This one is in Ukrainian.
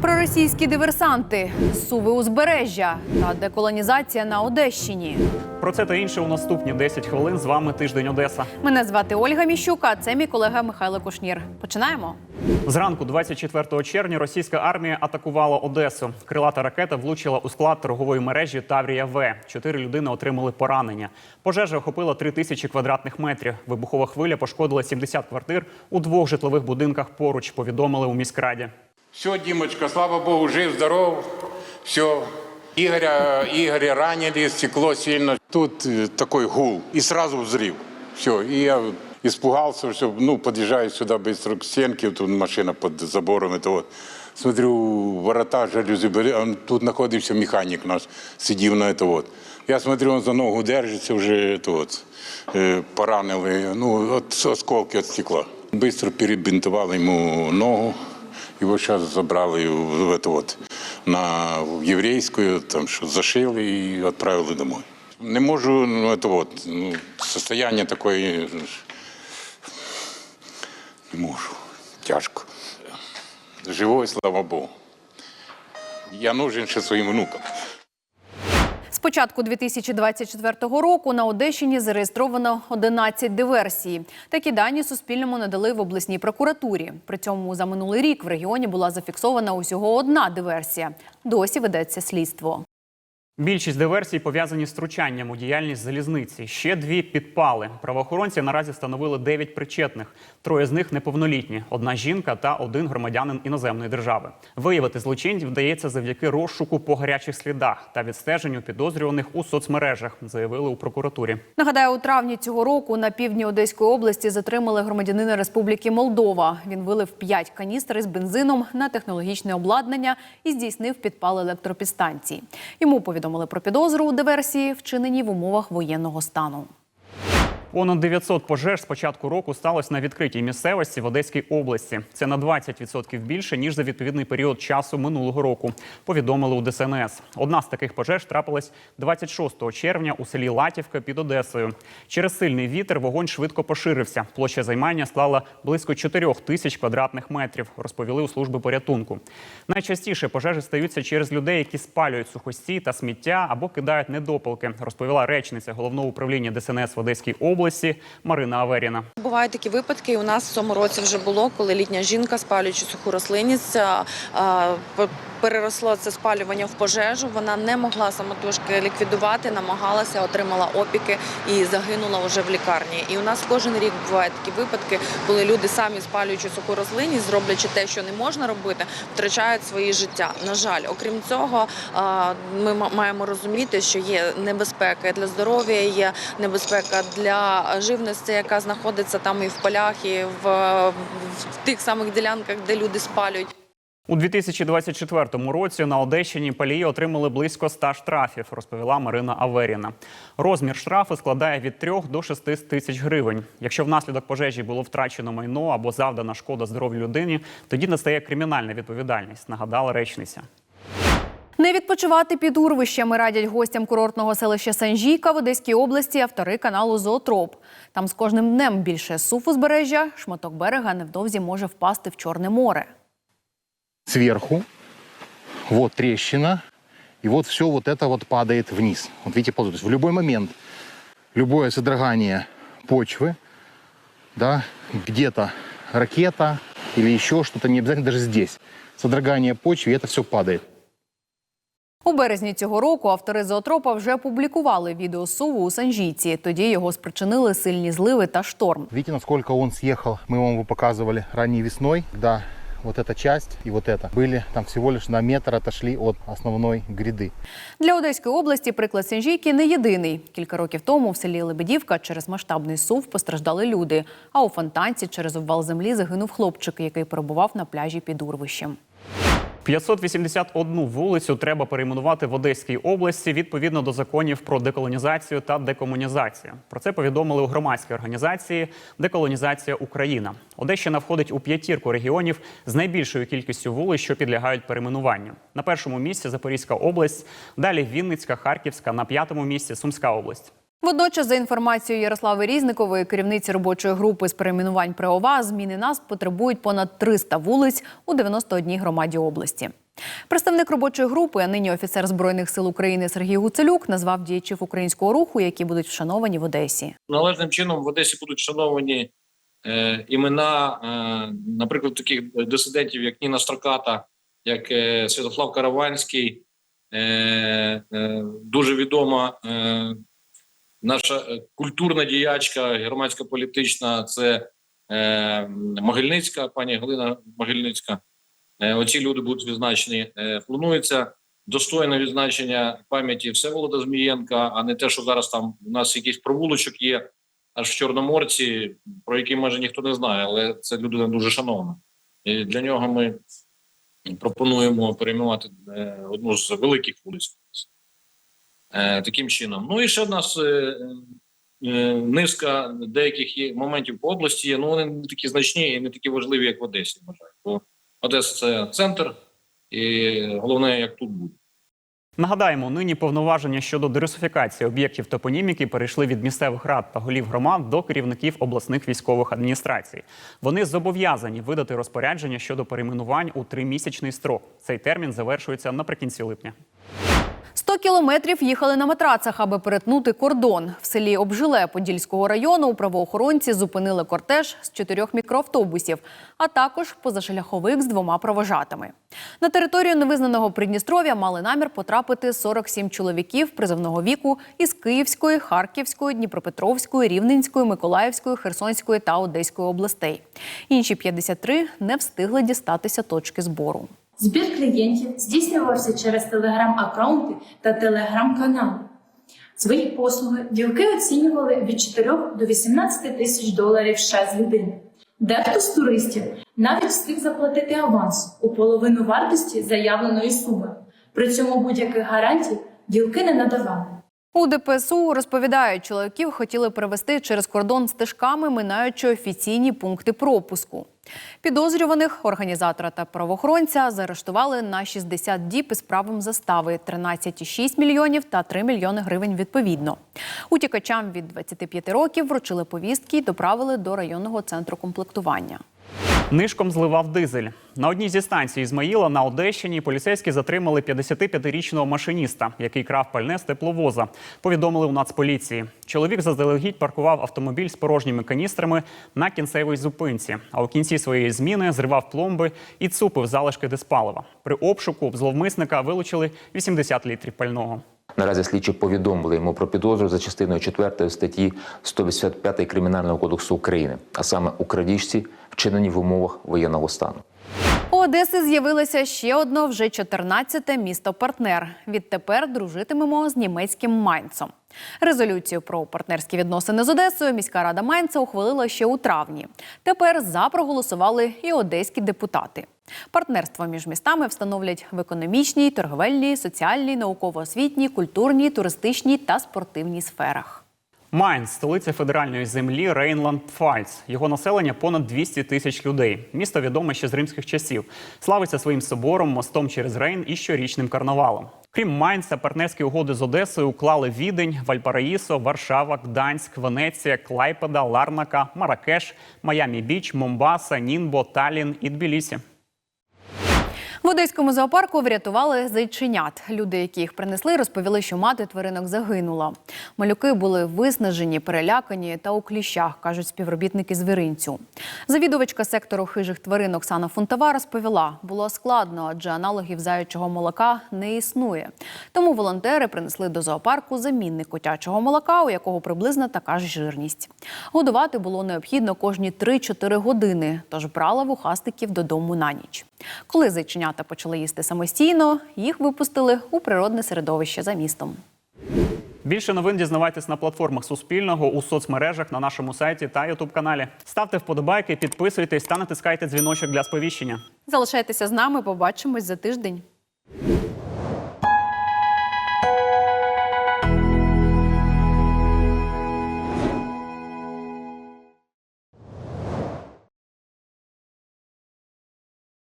Проросійські диверсанти, суви узбережжя та деколонізація на Одещині. Про це та інше у наступні 10 хвилин. З вами тиждень Одеса. Мене звати Ольга Міщук, а це мій колега Михайло Кушнір. Починаємо. Зранку, 24 червня, російська армія атакувала Одесу. Крилата ракета влучила у склад торгової мережі Таврія В. Чотири людини отримали поранення. Пожежа охопила 3 тисячі квадратних метрів. Вибухова хвиля пошкодила 70 квартир у двох житлових будинках поруч. Повідомили у міськраді. Все, Димочка, слава богу, жив, здоров. Все. Игоря, Игоря ранили, стекло сильно. Тут э, такой гул. И сразу взрыв. Все. И я испугался, что, ну, подъезжаю сюда быстро к стенке, тут машина под забором, это вот. Смотрю, ворота, жалюзи, были, а тут находився механік наш, сидів на это вот. Я смотрю, он за ногу держится уже, это вот, э, поранили, ну, от осколки от стекла. Быстро перебинтовали ему ногу, его сейчас забрали в, это вот, на еврейскую, там что зашили і відправили домой. Не можу, ну, это вот, ну, состояние такое, не можу, тяжко. Живой, слава Богу. Я нужен ще своїм внукам. Початку 2024 року на Одещині зареєстровано 11 диверсій. Такі дані Суспільному надали в обласній прокуратурі. При цьому за минулий рік в регіоні була зафіксована усього одна диверсія. Досі ведеться слідство. Більшість диверсій пов'язані з втручанням у діяльність залізниці. Ще дві підпали. Правоохоронці наразі встановили дев'ять причетних. Троє з них неповнолітні: одна жінка та один громадянин іноземної держави. Виявити злочинців вдається завдяки розшуку по гарячих слідах та відстеженню підозрюваних у соцмережах, заявили у прокуратурі. Нагадаю, у травні цього року на півдні Одеської області затримали громадянина Республіки Молдова. Він вилив 5 каністр із бензином на технологічне обладнання і здійснив підпал електропідстанцій. Йому повідомили про підозру у диверсії, вчинені в умовах воєнного стану. Понад 900 пожеж з початку року сталося на відкритій місцевості в Одеській області. Це на 20% більше ніж за відповідний період часу минулого року. Повідомили у ДСНС. Одна з таких пожеж трапилась 26 червня у селі Латівка під Одесою. Через сильний вітер вогонь швидко поширився. Площа займання склала близько 4 тисяч квадратних метрів. Розповіли у служби порятунку. Найчастіше пожежі стаються через людей, які спалюють сухості та сміття або кидають недопалки. Розповіла речниця головного управління ДСНС в Одеській області Марина Аверіна. Бувають такі випадки. У нас в цьому році вже було, коли літня жінка, спалюючи суху рослинність, переросло це спалювання в пожежу. Вона не могла самотужки ліквідувати, намагалася, отримала опіки і загинула вже в лікарні. І у нас кожен рік бувають такі випадки, коли люди самі спалюючи суху рослинність, зроблячи те, що не можна робити, втрачають свої життя. На жаль, окрім цього, ми ма- маємо розуміти, що є небезпека для здоров'я, є небезпека для живності, яка знаходиться там і в полях, і в, в тих самих ділянках, де люди спалюють. У 2024 році на Одещині палії отримали близько 100 штрафів, розповіла Марина Аверіна. Розмір штрафу складає від 3 до 6 тисяч гривень. Якщо внаслідок пожежі було втрачено майно або завдана шкода здоров'ю людині, тоді настає кримінальна відповідальність, нагадала речниця. Не відпочивати під урвищами радять гостям курортного селища Санжійка в Одеській області автори каналу Зоотроп. Там з кожним днем більше суф узбережжя, шматок берега невдовзі може впасти в Чорне море сверху, вот трещина, и вот все вот это вот падает вниз. Вот видите, ползут. То есть в любой момент любое содрогание почвы, да, где-то ракета или еще что-то, не обязательно даже здесь, содрогание почвы, и это все падает. У березні цього року автори зоотропа вже опублікували відео суву у Санжійці. Тоді його спричинили сильні зливи та шторм. Видите, насколько он съехал? Мы вам его показывали ранней весной, да, вот эта часть и вот эта были там всего лишь на метр отошли от основной гряды. Для Одеської області приклад Санжійки не єдиний. Кілька років тому в селі Лебедівка через масштабний сув постраждали люди. А у фонтанці через обвал землі загинув хлопчик, який перебував на пляжі під урвищем. 581 вулицю треба перейменувати в Одеській області відповідно до законів про деколонізацію та декомунізацію. Про це повідомили у громадській організації Деколонізація Україна. Одещина входить у п'ятірку регіонів з найбільшою кількістю вулиць, що підлягають перейменуванню. На першому місці Запорізька область, далі Вінницька, Харківська, на п'ятому місці Сумська область. Водночас, за інформацією Ярослави Різникової, керівниці робочої групи з перейменувань ПРЕОВА, зміни назв потребують понад 300 вулиць у 91 громаді області. Представник робочої групи, а нині офіцер збройних сил України Сергій Гуцелюк, назвав діячів українського руху, які будуть вшановані в Одесі. належним чином в Одесі будуть шановані е, імена, е, наприклад, таких дисидентів, як Ніна Строката, як е, Святослав Караванський, е, е, дуже відома е, наша е, культурна діячка, громадська політична, це е, Могильницька, пані Галина Могильницька. Е, оці люди будуть відзначені. Е, планується достойне відзначення пам'яті Всеволода Змієнка, а не те, що зараз там у нас якийсь провулочок є аж в Чорноморці, про який майже ніхто не знає, але це людина дуже шановна. І для нього ми пропонуємо перейменувати е, одну з великих вулиць. Е, таким чином. Ну і ще в нас е, е, низка деяких моментів по області є, ну вони не такі значні і не такі важливі, як в Одесі, вважаю. Бо Одеса це центр, і головне, як тут буде. Нагадаємо, нині повноваження щодо дерусифікації об'єктів топоніміки перейшли від місцевих рад та голів громад до керівників обласних військових адміністрацій. Вони зобов'язані видати розпорядження щодо перейменувань у тримісячний строк. Цей термін завершується наприкінці липня. 100 кілометрів їхали на матрацах, аби перетнути кордон. В селі Обжиле Подільського району правоохоронці зупинили кортеж з чотирьох мікроавтобусів, а також позашляховик з двома провожатими. На територію невизнаного Придністров'я мали намір потрапити 47 чоловіків призовного віку із Київської, Харківської, Дніпропетровської, Рівненської, Миколаївської, Херсонської та Одеської областей. Інші 53 не встигли дістатися точки збору. Збір клієнтів здійснювався через телеграм-аккаунти та телеграм-канали. Свої послуги ділки оцінювали від 4 до 18 тисяч доларів США з людини. Дехто з туристів навіть встиг заплатити аванс у половину вартості заявленої суми. При цьому будь-яких гарантій ділки не надавали. У ДПСУ розповідають, чоловіків хотіли перевести через кордон стежками, минаючи офіційні пункти пропуску. Підозрюваних організатора та правоохоронця заарештували на 60 діб із правом застави 13,6 мільйонів та 3 мільйони гривень відповідно. Утікачам від 25 років вручили повістки і доправили до районного центру комплектування. Нишком зливав дизель. На одній зі станцій Ізмаїла на Одещині поліцейські затримали 55-річного машиніста, який крав пальне з тепловоза. Повідомили у Нацполіції. Чоловік заздалегідь паркував автомобіль з порожніми каністрами на кінцевій зупинці. А у кінці своєї зміни зривав пломби і цупив залишки диспалива. При обшуку зловмисника вилучили 80 літрів пального. Наразі слідчі повідомили йому про підозру за частиною 4 статті 185 Кримінального кодексу України, а саме у крадіжці, вчинені в умовах воєнного стану. У Одеси з'явилося ще одно вже 14-те місто-партнер. Відтепер дружитимемо з німецьким Майнцом. Резолюцію про партнерські відносини з Одесою міська рада Майнца ухвалила ще у травні. Тепер за проголосували і одеські депутати. Партнерство між містами встановлять в економічній, торговельній, соціальній, науково-освітній, культурній, туристичній та спортивній сферах. Майнц – столиця федеральної землі Рейнланд-Пфальц. Його населення понад 200 тисяч людей. Місто відоме ще з римських часів. Славиться своїм собором, мостом через Рейн і щорічним карнавалом. Крім Майнца, партнерські угоди з Одесою уклали Відень, Вальпараїсо, Варшава, Гданськ, Венеція, Клайпеда, Ларнака, Маракеш, Майамі-Біч, Момбаса, Нінбо, Талін і Тбілісі. В одеському зоопарку врятували зайченят. Люди, які їх принесли, розповіли, що мати тваринок загинула. Малюки були виснажені, перелякані та у кліщах, кажуть співробітники звіринцю. Завідувачка сектору хижих тварин Оксана Фунтова розповіла, було складно, адже аналогів заячого молока не існує. Тому волонтери принесли до зоопарку замінник котячого молока, у якого приблизно така ж жирність. Годувати було необхідно кожні 3-4 години, тож брала вухастиків додому на ніч. Коли зайченята почали їсти самостійно, їх випустили у природне середовище за містом. Більше новин дізнавайтесь на платформах Суспільного у соцмережах на нашому сайті та Ютуб каналі. Ставте вподобайки, підписуйтесь та натискайте дзвіночок для сповіщення. Залишайтеся з нами, побачимось за тиждень.